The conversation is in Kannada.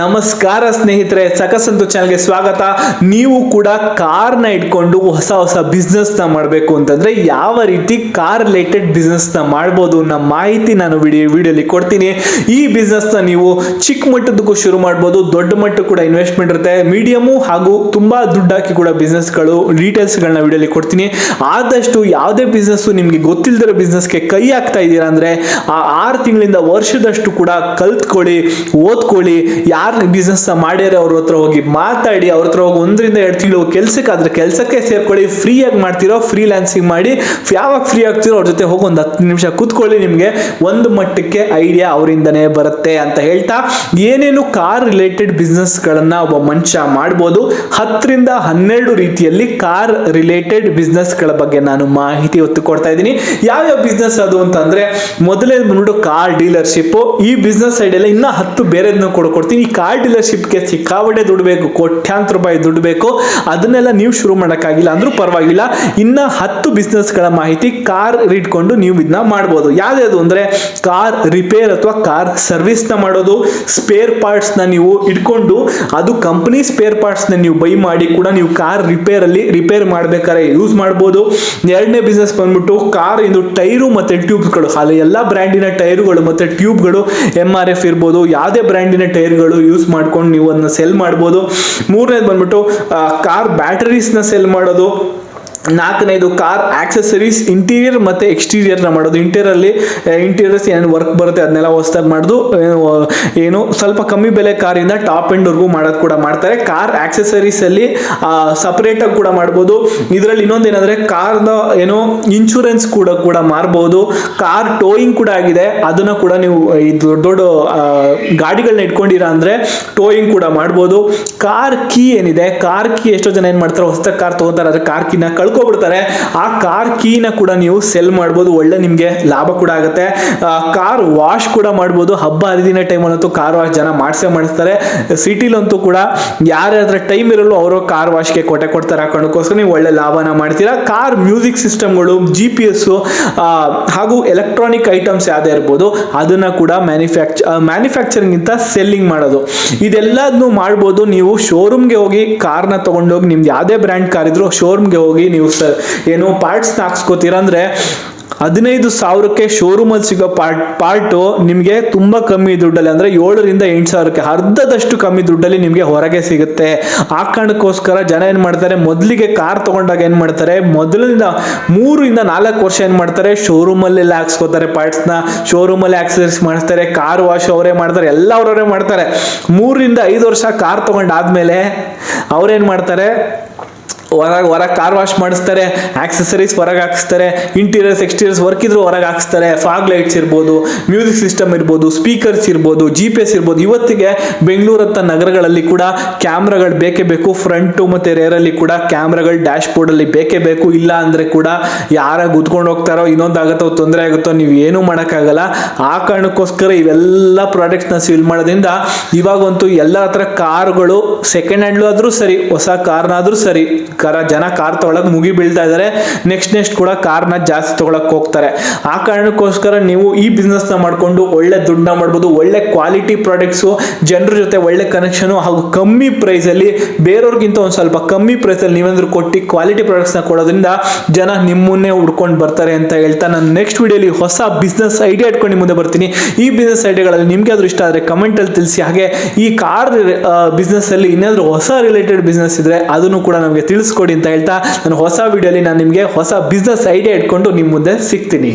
ನಮಸ್ಕಾರ ಸ್ನೇಹಿತರೆ, ಸಕಸಂತು ಚಾನಲ್ಗೆ ಸ್ವಾಗತ. ನೀವು ಕೂಡ ಕಾರ್ನ ಇಟ್ಕೊಂಡು ಹೊಸ ಹೊಸ ಬಿಸ್ನೆಸ್ನ ಮಾಡಬೇಕು ಅಂತಂದ್ರೆ ಯಾವ ರೀತಿ ಕಾರ್ ರಿಲೇಟೆಡ್ ಬಿಸ್ನೆಸ್ನ ಮಾಡ್ಬೋದು ಅನ್ನೋ ಮಾಹಿತಿ ನಾನು ವಿಡಿಯೋ ವಿಡಿಯೋಲಿ ಕೊಡ್ತೀನಿ. ಈ ಬಿಸ್ನೆಸ್ನ ನೀವು ಚಿಕ್ಕ ಮಟ್ಟದಕ್ಕೂ ಶುರು ಮಾಡ್ಬೋದು, ದೊಡ್ಡ ಮಟ್ಟ ಕೂಡ ಇನ್ವೆಸ್ಟ್ಮೆಂಟ್ ಇರುತ್ತೆ. ಮೀಡಿಯಮು ಹಾಗೂ ತುಂಬಾ ದುಡ್ಡು ಹಾಕಿ ಕೂಡ ಬಿಸ್ನೆಸ್ಗಳು ಡೀಟೇಲ್ಸ್ಗಳನ್ನ ವಿಡಿಯೋಲಿ ಕೊಡ್ತೀನಿ. ಆದಷ್ಟು ಯಾವುದೇ ಬಿಸ್ನೆಸ್ಸು ನಿಮಗೆ ಗೊತ್ತಿಲ್ಲದಿರೋ ಬಿಸ್ನೆಸ್ಗೆ ಕೈ ಹಾಕ್ತಾ ಇದ್ದೀರಾ ಅಂದರೆ ಆ ಆರು ತಿಂಗಳಿಂದ ವರ್ಷದಷ್ಟು ಕೂಡ ಕಲ್ತ್ಕೊಳ್ಳಿ, ಓದ್ಕೊಳ್ಳಿ ಯಾರು ಬಿಸ್ನೆಸ್ ಮಾಡ್ಯಾರ ಅವ್ರ ಹತ್ರ ಹೋಗಿ ಮಾತಾಡಿ, ಅವ್ರ ಹತ್ರ ಹೋಗಿ ಒಂದರಿಂದ ಎರಡು ತಿಂಗಳು ಕೆಲ್ಸಕ್ಕೆ ಆದ್ರೆ ಕೆಲಸಕ್ಕೆ ಸೇರ್ಕೊಳ್ಳಿ ಫ್ರೀಯಾಗಿ ಮಾಡ್ತಿರೋ ಫ್ರೀಲ್ಯಾನ್ಸಿಂಗ್ ಮಾಡಿ ಯಾವಾಗ ಫ್ರೀ ಆಗ್ತಿರೋ ಅವ್ರ ಜೊತೆ ಹೋಗಿ ಒಂದು ಹತ್ತು ನಿಮಿಷ ಕೂತ್ಕೊಳ್ಳಿ ನಿಮಗೆ, ಒಂದು ಮಟ್ಟಕ್ಕೆ ಐಡಿಯಾ ಅವರಿಂದನೇ ಬರುತ್ತೆ ಅಂತ ಹೇಳ್ತಾ, ಏನೇನು ಕಾರ್ ರಿಲೇಟೆಡ್ ಬಿಸ್ನೆಸ್ಗಳನ್ನು ಒಬ್ಬ ಮನುಷ್ಯ ಮಾಡ್ಬೋದು, ಹತ್ತರಿಂದ ಹನ್ನೆರಡು ರೀತಿಯಲ್ಲಿ ಕಾರ್ ರಿಲೇಟೆಡ್ ಬಿಸ್ನೆಸ್ಗಳ ಬಗ್ಗೆ ನಾನು ಮಾಹಿತಿ ಒತ್ತು ಕೊಡ್ತಾ ಇದ್ದೀನಿ. ಯಾವ್ಯಾವ ಬಿಸ್ನೆಸ್ ಅದು ಅಂತಂದ್ರೆ, ಮೊದಲೇ ಬಂದ್ಬಿಟ್ಟು ಕಾರ್ ಡೀಲರ್ಶಿಪ್ ಈ ಬಿಸ್ನೆಸ್ ಸೈಡ್ ಎಲ್ಲ ಇನ್ನ ಹತ್ತು ಬೇರೆದನ್ನ ಕೊಡ್ಕೊಡ್ತೀನಿ ಕಾರ್ ಡೀಲರ್ಶಿಪ್ಗೆ ಸಿಕ್ಕಾಪಟ್ಟೆ ದುಡ್ಡು ಬೇಕು ಕೋಟ್ಯಾಂತರ ರೂಪಾಯಿ ದುಡ್ಡು ಬೇಕು ಅದನ್ನೆಲ್ಲ ನೀವು ಶುರು ಮಾಡೋಕ್ಕಾಗಿಲ್ಲ ಅಂದರೂ ಪರವಾಗಿಲ್ಲ. ಇನ್ನು ಹತ್ತು ಬಿಸ್ನೆಸ್ಗಳ ಮಾಹಿತಿ ಕಾರ್ ಇಟ್ಕೊಂಡು ನೀವು ಇದನ್ನ ಮಾಡ್ಬೋದು. ಯಾವ್ದು ಅಂದರೆ ಕಾರ್ ರಿಪೇರ್ ಅಥವಾ ಕಾರ್ ಸರ್ವಿಸ್ನ ಮಾಡೋದು ಸ್ಪೇರ್ ಪಾರ್ಟ್ಸ್ನ ನೀವು ಇಟ್ಕೊಂಡು ಅದು ಕಂಪನಿ ಸ್ಪೇರ್ ಪಾರ್ಟ್ಸ್ನ ನೀವು ಬೈ ಮಾಡಿ ಕೂಡ ನೀವು ಕಾರ್ ರಿಪೇರಲ್ಲಿ ರಿಪೇರ್ ಮಾಡಬೇಕಾದ್ರೆ ಯೂಸ್ ಮಾಡ್ಬೋದು. ಎರಡನೇ ಬಿಸ್ನೆಸ್ ಬಂದ್ಬಿಟ್ಟು ಕಾರ್ ಇದು ಟೈರು ಮತ್ತು ಟ್ಯೂಬ್ಗಳು ಅಲ್ಲಿ ಎಲ್ಲ ಬ್ರ್ಯಾಂಡಿನ ಟೈರುಗಳು ಮತ್ತು ಟ್ಯೂಬ್ಗಳು ಎಂ ಆರ್ ಎಫ್ ಇರ್ಬೋದು. ಯಾವುದೇ ಬ್ರ್ಯಾಂಡಿನ ಟೈರ್ಗಳು ಯೂಸ್ ಮಾಡ್ಕೊಂಡು ನೀವು ಅದನ್ನ ಸೆಲ್ ಮಾಡ್ಬೋದು. ಮೂರನೇದು ಬಂದ್ಬಿಟ್ಟು ಕಾರ್ ಬ್ಯಾಟರೀಸ್ನ ಸೆಲ್ ಮಾಡೋದು. ನಾಲ್ಕನೇದು ಕಾರ್ ಆಕ್ಸೆಸರೀಸ್ ಇಂಟೀರಿಯರ್ ಮತ್ತೆ ಎಕ್ಸ್ಟೀರಿಯರ್ನ ಮಾಡೋದು. ಇಂಟೀರಿಯರ್ ಅಲ್ಲಿ ಇಂಟೀರಿಯರ್ಸ್ ಏನು ವರ್ಕ್ ಬರುತ್ತೆ ಅದನ್ನೆಲ್ಲ ಹೊಸ್ದಾಗಿ ಮಾಡೋದು ಏನು, ಸ್ವಲ್ಪ ಕಮ್ಮಿ ಬೆಲೆ ಕಾರಿಂದ ಟಾಪ್ ಎಂಡ್ವರೆಗೂ ಮಾಡೋದು ಕೂಡ ಮಾಡ್ತಾರೆ. ಕಾರ್ ಆಕ್ಸೆಸರೀಸ್ ಅಲ್ಲಿ ಸಪರೇಟ್ ಆಗಿ ಕೂಡ ಮಾಡ್ಬೋದು. ಇದರಲ್ಲಿ ಇನ್ನೊಂದು ಏನಂದರೆ ಕಾರ್ದ ಏನೋ ಇನ್ಶೂರೆನ್ಸ್ ಕೂಡ ಕೂಡ ಮಾರ್ಬೋದು. ಕಾರ್ ಟೋಯಿಂಗ್ ಕೂಡ ಆಗಿದೆ. ಅದನ್ನ ಕೂಡ ನೀವು ಈ ದೊಡ್ಡ ದೊಡ್ಡ ಗಾಡಿಗಳನ್ನ ಇಟ್ಕೊಂಡಿರ ಅಂದ್ರೆ ಟೋಯಿಂಗ್ ಕೂಡ ಮಾಡ್ಬೋದು. ಕಾರ್ ಕೀ ಏನಿದೆ? ಕಾರ್ ಕೀ ಎಷ್ಟೋ ಜನ ಏನ್ ಮಾಡ್ತಾರೆ? ಹೊಸ ಕಾರ್ ತಗೋತಾರೆ ಅದ್ರ ಕಾರ್ ಕೀನ ಕಳ್ಕೊಬಿಡ್ತಾರೆ. ಆ ಕಾರ್ ಕೀನ ಕೂಡ ನೀವು ಸೆಲ್ ಮಾಡ್ಬೋದು. ಒಳ್ಳೆ ನಿಮ್ಗೆ ಲಾಭ ಕೂಡ ಆಗುತ್ತೆ. ಕಾರ್ ವಾಶ್ ಕೂಡ ಮಾಡ್ಬೋದು. ಹಬ್ಬ ಹರಿದಿನ ಟೈಮಲ್ಲಂತೂ ಕಾರ್ ವಾಶ್ ಜನ ಮಾಡಿಸೇ ಮಾಡಿಸ್ತಾರೆ. ಸಿಟಿಲಂತೂ ಕೂಡ ಯಾರ್ಯಾರ ಟೈಮ್ ಇರಲ್ಲೋ ಅವರು ಕಾರ್ ವಾಶ್ಗೆ ಕೊಟ್ಟೆ ಕೊಡ್ತಾರೆ ಹಾಕೊಂಡಕ್ಕೋಸ್ಕರ ನೀವು ಒಳ್ಳೆ ಲಾಭನ ಮಾಡ್ತೀರಾ. ಕಾರ್ ಮ್ಯೂಸಿಕ್ ಸಿಸ್ಟಮ್ಗಳು ಜಿ ಪಿ ಎಸ್ ಹಾಗೂ ಎಲೆಕ್ಟ್ರಾನಿಕ್ ಐಟಮ್ಸ್ ಯಾವುದೇ ಇರ್ಬೋದು, ಅದನ್ನ ಕೂಡ ಮ್ಯಾನುಫ್ಯಾಕ್ಚರ್ ಮ್ಯಾನುಫ್ಯಾಕ್ಚರಿಂಗ್ ಸೆಲ್ಲಿಂಗ್ ಮಾಡೋದು. ಇದೆಲ್ಲದನ್ನು ಮಾಡ್ಬೋದು. ನೀವು ಶೋರೂಮ್ಗೆ ಹೋಗಿ ಕಾರ್ನ ತೊಗೊಂಡೋಗಿ ನಿಮ್ದು ಯಾವುದೇ ಬ್ರ್ಯಾಂಡ್ ಕಾರ್ ಇದ್ರು ಶೋರೂಮ್ಗೆ ಹೋಗಿ ನೀವು ಸ ಏನು ಪಾರ್ಟ್ಸ್ನ ಹಾಕ್ಸ್ಕೋತೀರ ಅಂದ್ರೆ ಹದಿನೈದು ಸಾವಿರಕ್ಕೆ ಶೋರೂಮಲ್ಲಿ ಸಿಗೋ ಪಾರ್ಟ್ ಪಾರ್ಟು ನಿಮಗೆ ತುಂಬ ಕಮ್ಮಿ ದುಡ್ಡಲ್ಲಿ, ಅಂದರೆ ಏಳರಿಂದ ಎಂಟು ಸಾವಿರಕ್ಕೆ, ಅರ್ಧದಷ್ಟು ಕಮ್ಮಿ ದುಡ್ಡಲ್ಲಿ ನಿಮಗೆ ಹೊರಗೆ ಸಿಗುತ್ತೆ. ಆ ಕಾರಣಕ್ಕೋಸ್ಕರ ಜನ ಏನು ಮಾಡ್ತಾರೆ, ಮೊದಲಿಗೆ ಕಾರ್ ತಗೊಂಡಾಗ ಏನು ಮಾಡ್ತಾರೆ ಮೊದಲಿಂದ ಮೂರಿಂದ ನಾಲ್ಕು ವರ್ಷ ಏನು ಮಾಡ್ತಾರೆ ಶೋರೂಮಲ್ಲೆಲ್ಲ ಹಾಕ್ಸ್ಕೊತಾರೆ ಪಾರ್ಟ್ಸ್ನ ಶೋರೂಮಲ್ಲಿ ಆಕ್ಸಸರೀಸ್ ಮಾಡಿಸ್ತಾರೆ ಕಾರ್ ವಾಶ್ ಅವರೇ ಮಾಡ್ತಾರೆ, ಎಲ್ಲ ಅವರವರೇ ಮಾಡ್ತಾರೆ. ಮೂರರಿಂದ ಐದು ವರ್ಷ ಕಾರ್ ತಗೊಂಡಾದ್ಮೇಲೆ ಅವ್ರೇನು ಮಾಡ್ತಾರೆ ಹೊರಗೆ ಹೊರಗೆ ಕಾರ್ ವಾಶ್ ಮಾಡಿಸ್ತಾರೆ ಆಕ್ಸೆಸರೀಸ್ ಹೊರಗೆ ಹಾಕಿಸ್ತಾರೆ ಇಂಟೀರಿಯರ್ಸ್ ಎಕ್ಸ್ಟೀರಿಯರ್ಸ್ ವರ್ಕ್ ಇದ್ರೂ ಹೊರಗೆ ಹಾಕಿಸ್ತಾರೆ ಫಾಗ್ ಲೈಟ್ಸ್ ಇರ್ಬೋದು ಮ್ಯೂಸಿಕ್ ಸಿಸ್ಟಮ್ ಇರ್ಬೋದು ಸ್ಪೀಕರ್ಸ್ ಇರ್ಬೋದು ಜಿ ಪಿ ಎಸ್ ಇರ್ಬೋದು. ಇವತ್ತಿಗೆ ಬೆಂಗಳೂರಂಥ ನಗರಗಳಲ್ಲಿ ಕೂಡ ಕ್ಯಾಮ್ರಾಗಳು ಬೇಕೇ ಬೇಕು. ಫ್ರಂಟು ಮತ್ತು ರೇರಲ್ಲಿ ಕೂಡ ಕ್ಯಾಮ್ರಾಗಳು ಡ್ಯಾಶ್ ಬೋರ್ಡಲ್ಲಿ ಬೇಕೇ ಬೇಕು. ಇಲ್ಲ ಅಂದರೆ ಕೂಡ ಯಾರ ಗುದ್ಕೊಂಡು ಹೋಗ್ತಾರೋ ಇನ್ನೊಂದಾಗುತ್ತೋ ತೊಂದರೆ ಆಗುತ್ತೋ, ನೀವು ಏನೂ ಮಾಡೋಕ್ಕಾಗಲ್ಲ. ಆ ಕಾರಣಕ್ಕೋಸ್ಕರ ಇವೆಲ್ಲ ಪ್ರಾಡಕ್ಟ್ಸ್ನ ಸೇಲ್ ಮಾಡೋದ್ರಿಂದ ಇವಾಗಂತೂ ಎಲ್ಲ ಹತ್ರ ಕಾರ್ಗಳು ಸೆಕೆಂಡ್ ಹ್ಯಾಂಡ್ಲು ಆದರೂ ಸರಿ, ಹೊಸ ಕಾರ್ನಾದರೂ ಸರಿ ಕಾರ ಜನ ಕಾರ್ ತಗೊಳಕ್ ಮುಗಿ ಬೀಳ್ತಾ ಇದ್ದಾರೆ ನೆಕ್ಸ್ಟ್ ನೆಕ್ಸ್ಟ್ ಕೂಡ ಕಾರ್ನ ಜಾಸ್ತಿ ತಗೊಳಕ್ ಹೋಗ್ತಾರೆ. ಆ ಕಾರಣಕ್ಕೋಸ್ಕರ ನೀವು ಈ ಬಿಸ್ನೆಸ್ನ ಮಾಡ್ಕೊಂಡು ಒಳ್ಳೆ ದುಡ್ಡನ್ನ ಮಾಡ್ಬೋದು. ಒಳ್ಳೆ ಕ್ವಾಲಿಟಿ ಪ್ರಾಡಕ್ಟ್ಸು ಜನರ ಜೊತೆ ಒಳ್ಳೆ ಕನೆಕ್ಷನ್ ಹಾಗೂ ಕಮ್ಮಿ ಪ್ರೈಸ್ ಅಲ್ಲಿ ಬೇರೆಯವ್ರಿಗಿಂತ ಒಂದು ಸ್ವಲ್ಪ ಕಮ್ಮಿ ಪ್ರೈಸ್ ಅಲ್ಲಿ ನೀವೇಂದ್ರೂ ಕೊಟ್ಟು ಕ್ವಾಲಿಟಿ ಪ್ರಾಡಕ್ಟ್ಸ್ನ ಕೊಡೋದ್ರಿಂದ ಜನ ನಿಮ್ಮನ್ನೇ ಹುಡ್ಕೊಂಡು ಬರ್ತಾರೆ ಅಂತ ಹೇಳ್ತಾ ನಾನು ನೆಕ್ಸ್ಟ್ ವಿಡಿಯೋಲಿ ಹೊಸ ಬಿಸ್ನೆಸ್ ಐಡಿಯಾ ಇಟ್ಕೊಂಡು ಮುಂದೆ ಬರ್ತೀನಿ. ಈ ಬಿಸ್ನೆಸ್ ಐಡಿಯಾಗಳಲ್ಲಿ ನಿಮ್ಗೆ ಆದ್ರೂ ಇಷ್ಟ ಆದರೆ ಕಮೆಂಟ್ ಅಲ್ಲಿ ತಿಳಿಸಿ. ಹಾಗೆ ಈ ಕಾರ್ ಬಿಸ್ನೆಸ್ ಅಲ್ಲಿ ಏನಾದರೂ ಹೊಸ ರಿಲೇಟೆಡ್ ಬಿಸ್ನೆಸ್ ಇದ್ರೆ ಅದನ್ನು ಕೂಡ ನಮಗೆ ತಿಳಿಸ್ಕೊಡಿ ಅಂತ ಹೇಳ್ತಾ, ನಾನು ಹೊಸ ವಿಡಿಯೋಲಿ ನಾನು ನಿಮಗೆ ಹೊಸ ಬಿಸ್ನೆಸ್ ಐಡಿಯಾ ಇಟ್ಕೊಂಡು ನಿಮ್ಮ ಮುಂದೆ ಸಿಗ್ತೀನಿ.